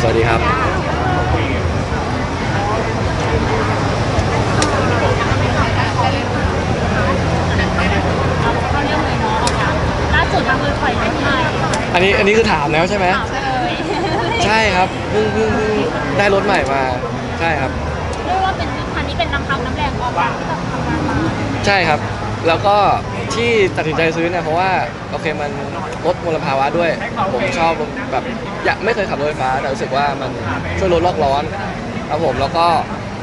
สวัสดีครับเข้าเรื่องเลยเนาะล่าสุดก็คือปล่อยเพลงใหม่อันนี้อันนี้คือถามแล้วใช่ไหม ถามเลยใช่ครับเพิ่งเพิ่งเพิ่งได้รถใหม่มา ใช่ครับ เรียกว่าเป็นคันนี้เป็นน้ำพักน้ำแรงออกมาที่แบบทำงานมา ใช่ครับ แล้วก็ที่ตัดสินใจซื้อเนี่ยเพราะว่าโอเคมันลดมลภาวะด้วย ผมชอบแบบอยากไม่เคยขับรถไฟฟ้าแต่รู้สึกว่ามันช่วยลดโลกร้อนครับผมแล้วก็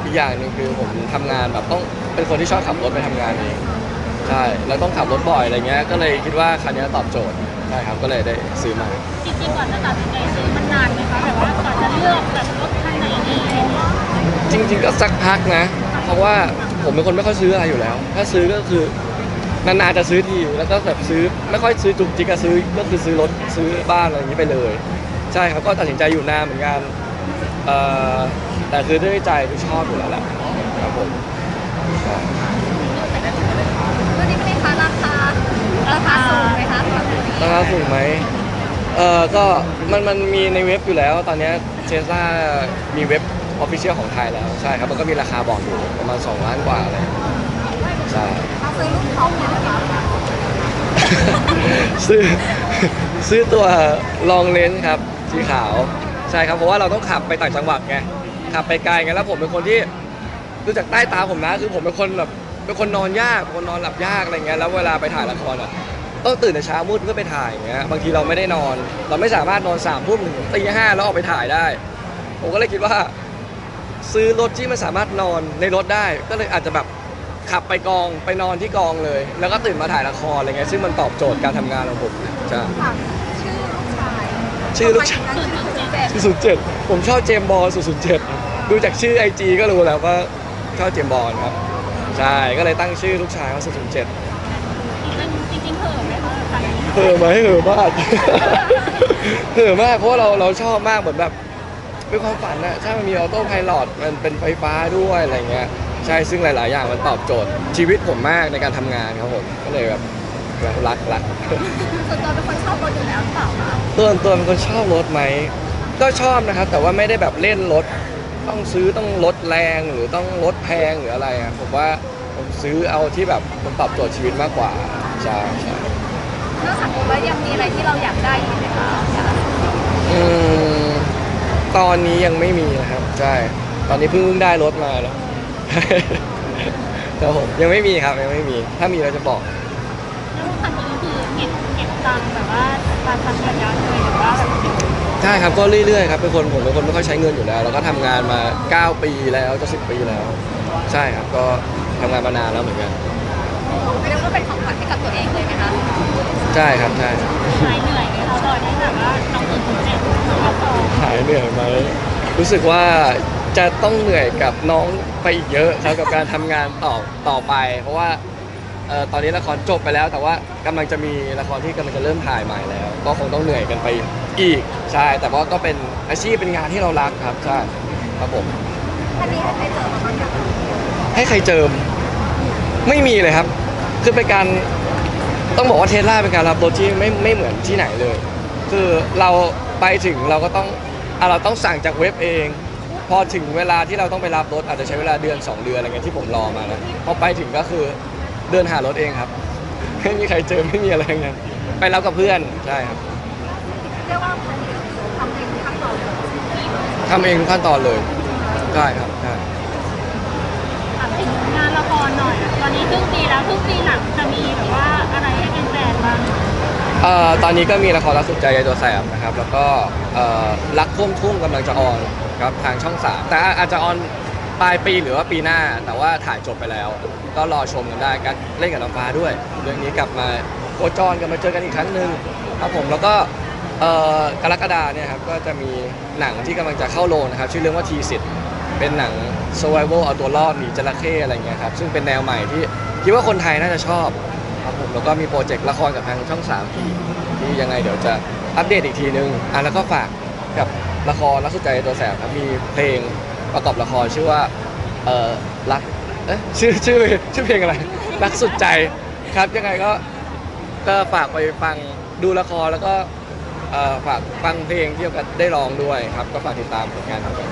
อีกอย่างหนึ่งคือผมทำงานแบบต้องเป็นคนที่ชอบขับรถไปทำงานเองใช่แล้วต้องขับรถบ่อยอะไรเงี้ยก็เลยคิดว่าคันนี้ตอบโจทย์ใช่ครับก็เลยได้ซื้อมา จริงๆก่อนจะตัดสินใจซื้อมันนานไหมคะแบบว่าก่อนจะเลือกแบบรถคันไหนดีอะไรอย่างเงี้ยจริง ๆ ก็สักพักนะ เพราะว่าผมเป็นคนไม่ค่อยซื้ออะไรอยู่แล้ว ถ้าซื้อก็คือ นานๆจะซื้อทีแล้วก็แบบซื้อไม่ค่อยซื้อจุกจิกอะซื้อก็คือซื้อรถซื้อบ้านอะไรอย่างนี้ไปเลย ใช่ครับก็ตัดสินใจอยู่นานเหมือนกันเอ่อแต่คือด้วยใจคือชอบอยู่แล้วแหละครับผมใช่ตัวนี้เป็นคะราคาราคาสูงไหมคะตัวนี้ราคาสูงไหมเออก็มันมันมีในเว็บอยู่แล้ว ตอนเนี้เทสลามีเว็บออฟฟิเชียลของไทยแล้วใช่ครับมันก็มีราคาบอกอยู่ประมาณ2ล้านกว่าเลยใช่เราซื้อรุ่นท็อปเลยนะคะซื้อซื้อตัวลองเลนส์ครับสีขาวใช่ครับเพราะว่าเราต้องขับไปต่างจังหวัดไงขับไปไกลไงแล้วผมเป็นคนที่ดูจากใต้ตาผมนะ คือผมเป็นคนแบบเป็นคนนอนยากเป็นคนนอนหลับยากอะไรเงี้ยแล้วเวลาไปถ่ายละครอะต้องตื่นแต่เช้ามืดเพื่อไปถ่ายอย่างเงี้ยบางทีเราไม่ได้นอน เราไม่สามารถนอนสามทุ่มถึงตีห้าแล้วออกไปถ่ายได้ ผมก็เลยคิดว่า ซื้อรถที่มันสามารถนอนในรถได้ ก็เลยอาจจะแบบ ขับไปกองไปนอนที่กองเลย แล้วก็ตื่นมาถ่ายละครอะไรเงี้ยซึ่งมันตอบโจทย์การทำงานของผมใช่ฝากชื่อลูกชายชื่อลูกชายศูนย์จุดเจ็ดศูนย์เจ็ดผมชอบเจมส์บอลศูนย์ศูนย์เจ็ดดูจากชื่อไอจีก็รู้แล้วว่าชอบเจมส์บอลครับ ใช่ ก็เลยตั้งชื่อลูกชายว่าศูนย์ศูนย์เจ็ดจริงๆจริงๆเหิมไหมคะคันนี้เห่อไหมเห่อมาก เห่อมากเพราะว่าเราเราชอบมากเหมือนแบบเป็นความฝันนะใช่มันมีออโต้ไพลอตมันเป็นไฟฟ้าด้วยอะไรเงี้ย ใช่ซึ่งหลาย ๆ อย่างมันตอบโจทย์ ชีวิตผมมากในการทำงานครับผมก็เลยแบบรักรักส่วนตัวเป็นคนชอบรถอยู่แล้วหรือเปล่าคะตัวตัวเป็นคนชอบรถไหมก็ชอบนะครับ แต่ว่าไม่ได้แบบเล่นรถต้องซื้อต้องลดแรงหรือต้องลดแพงหรืออะไรอะผมว่าผมซื้อเอาที่แบบมันตอบโจทย์ชีวิตมากกว่าใช่ใช่ นอกจากรถแล้วยังมีอะไรที่เราอยากได้อีกไหมคะอืมตอนนี้ยังไม่มีนะครับ ใช่ ตอนนี้เพิ่งเพิ่งได้รถมาแล้ว ครับผมยังไม่มีครับยังไม่มี ถ้ามีเราจะบอก แล้วคันนี้ก็คือเก็บเก็บตังค์แบบว่าการทำสัญญาเลยหรือว่าแบบใช่ครับก็เรื่อยๆครับเป็นคนผมเป็นคนไม่ค่อยใช้เงินอยู่แล้ว แล้วก็ทำงานมา 9 ปีแล้วจะ10 ปีแล้ว ใช่ครับก็ทำงานมานานแล้วเหมือนกันไม่ได้ว่าเป็นของขวัญให้กับตัวเองเลยไหมคะใช่ครับใช่ครับหายเหนื่อยไหมคะตอนที่แบบว่าน้องตื่นตื่นเต้นแล้วต่อหายเหนื่อยไหมรู้สึกว่า จะต้องเหนื่อยกับน้องไปอีกเยอะครับกับการทำงานต่อต่อไป เพราะว่าเอ่อตอนนี้ละครจบไปแล้ว แต่ว่ากำลังจะมีละครที่กำลังจะเริ่มถ่ายใหม่แล้ว ก็คงต้องเหนื่อยกันไปอีกใช่แต่ว่าก็เป็นอาชีพเป็นงานที่เรารักครับใช่ครับผมท่านนี้ให้ใครเจอมาบ้างยังให้ใครเจิมไม่มีเลยครับ คือเป็นการต้องบอกว่าเทสลาเป็นการรับรถที่ไม่ไม่เหมือนที่ไหนเลย คือเราไปถึงเราก็ต้องอะเราต้องสั่งจากเว็บเอง พอถึงเวลาที่เราต้องไปรับรถอาจจะใช้เวลาเดือน2เดือนอะไรเงี้ยที่ผมรอมานะพอไปถึงก็คือเดินหารถเองครับไม่มีใครเจอไม่มีอะไรเงี้ยไปรับกับเพื่อนใช่ครับเรียกว่าคันนี้ก็คือทำเองทุกขั้นตอนเลยทำเองทุกขั้นตอนเลยใช่ครับใช่ถามถึงงานละครหน่อยอะตอนนี้ครึ่งปีแล้วครึ่งปีหลังจะมีแบบว่าอะไรให้เป็นแฟนๆบ้างเอ่อตอนนี้ก็มีละครรักสุดใจในตัวแสบนะครับ แล้วก็เอ่อรักท่วมทุ่งกำลังจะออน ครับทางช่องสามแต่อาจจะออนปลายปีหรือว่าปีหน้า แต่ว่าถ่ายจบไปแล้ว ก็รอชมกันได้กันเล่นกับน้องฟ้าด้วย เรื่องนี้กลับมาโคจรกันมาเจอกันอีกครั้งหนึ่งครับผมแล้วก็เอ่อกรกฎาเนี่ยครับก็จะมีหนังที่กำลังจะเข้าโรงนะครับชื่อเรื่องว่าทีสิทธ์เป็นหนัง survival เอาตัวรอดหนีจระเข้อะไรเงี้ยครับซึ่งเป็นแนวใหม่ที่คิดว่าคนไทยน่าจะชอบครับผมแล้วก็มีโปรเจกต์ละครกับทางช่อง3ที่ที่ยังไงเดี๋ยวจะอัปเดตอีกทีนึงอะแล้วก็ฝากกับ ละครรักสุดใจตัวแสบครับมีเพลงประกอบละครชื่อว่าเออรักเอ๊ะชื่อชื่อชื่อเพลงอะไร รักสุดใจครับยังไงก็ก็ฝากไปฟังดูละครแล้วก็เอ่อฝากฟังเพลงที่ได้ร้องด้วยครับ ก็ฝากติดตามผลงานของผม